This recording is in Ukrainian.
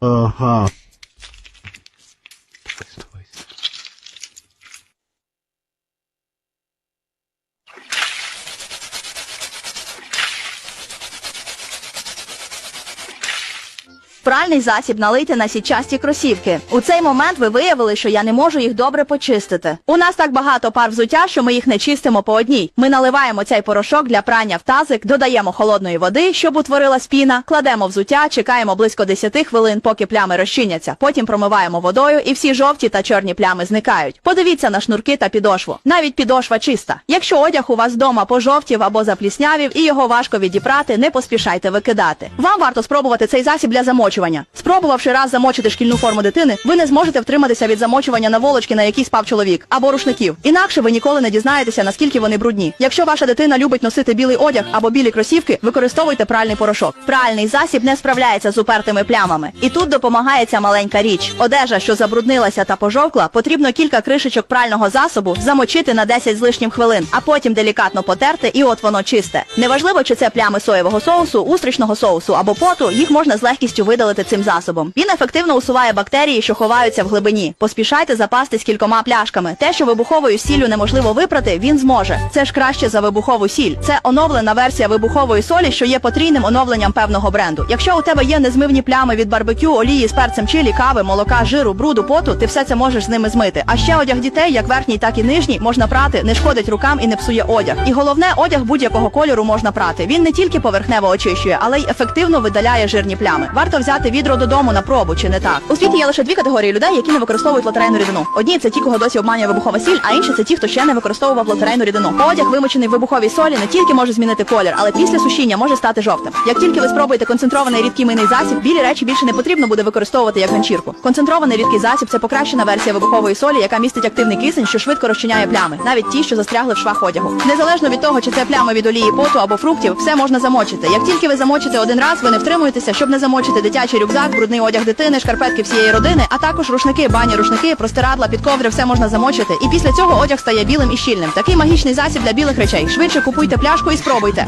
Uh huh. Пральний засіб налийте на сітчасті кросівки. У цей момент ви виявили, що я не можу їх добре почистити. У нас так багато пар взуття, що ми їх не чистимо по одній. Ми наливаємо цей порошок для прання в тазик, додаємо холодної води, щоб утворилась піна, кладемо взуття, чекаємо близько 10 хвилин, поки плями розчиняться. Потім промиваємо водою, і всі жовті та чорні плями зникають. Подивіться на шнурки та підошву. Навіть підошва чиста. Якщо одяг у вас вдома пожовтів або запліснявів і його важко відіпрати, не поспішайте викидати. Вам варто спробувати цей засіб для замочування. Спробувавши раз замочити шкільну форму дитини, ви не зможете втриматися від замочування на волочки, на якій спав чоловік, або рушників. Інакше ви ніколи не дізнаєтеся, наскільки вони брудні. Якщо ваша дитина любить носити білий одяг або білі кросівки, використовуйте пральний порошок. Пральний засіб не справляється з упертими плямами. І тут допомагає ця маленька річ. Одежа, що забруднилася та пожовкла, потрібно кілька кришечок прального засобу замочити на 10 з лишнім хвилин, а потім делікатно потерти, і от воно чисте. Неважливо, чи це плями соєвого соусу, устричного соусу або поту, їх можна з легкістю видалити цим засобом. Він ефективно усуває бактерії, що ховаються в глибині. Поспішайте запастись кількома пляшками. Те, що вибуховою сіллю неможливо випрати, він зможе. Це ж краще за вибухову сіль. Це оновлена версія вибухової солі, що є потрійним оновленням певного бренду. Якщо у тебе є незмивні плями від барбекю, олії з перцем чилі, кави, молока, жиру, бруду, поту, ти все це можеш з ними змити. А ще одяг дітей, як верхній, так і нижній, можна прати, не шкодить рукам і не псує одяг. І головне, одяг будь-якого кольору можна прати. Він не тільки поверхнево очищує, але й ефективно видаляє жирні плями. Варто взяти відро додому на пробу, чи не так? У світі є лише дві категорії людей, які не використовують лотерейну рідину. Одні це ті, кого досі обманює вибухова сіль, а інші це ті, хто ще не використовував лотерейну рідину. Одяг, вимочений в вибуховій солі, не тільки може змінити колір, але після сушіння може стати жовтим. Як тільки ви спробуєте концентрований рідкий мийний засіб, білі речі більше не потрібно буде використовувати як ганчірку. Концентрований рідкий засіб це покращена версія вибухової солі, яка містить активний кисень, що швидко розчиняє плями, навіть ті, що застрягли в швах одягу. Незалежно від того, чи це плями від олії, поту або фруктів, все можна замочити. Як тільки ви замочите один раз, ви не втримуєтеся, щоб не замочити дитячий рюкзак, брудний одяг дитини, шкарпетки всієї родини, а також рушники, бані, рушники, простирадла, підковдри, все можна замочити. І після цього одяг стає білим і щільним. Такий магічний засіб для білих речей. Швидше купуйте пляшку і спробуйте.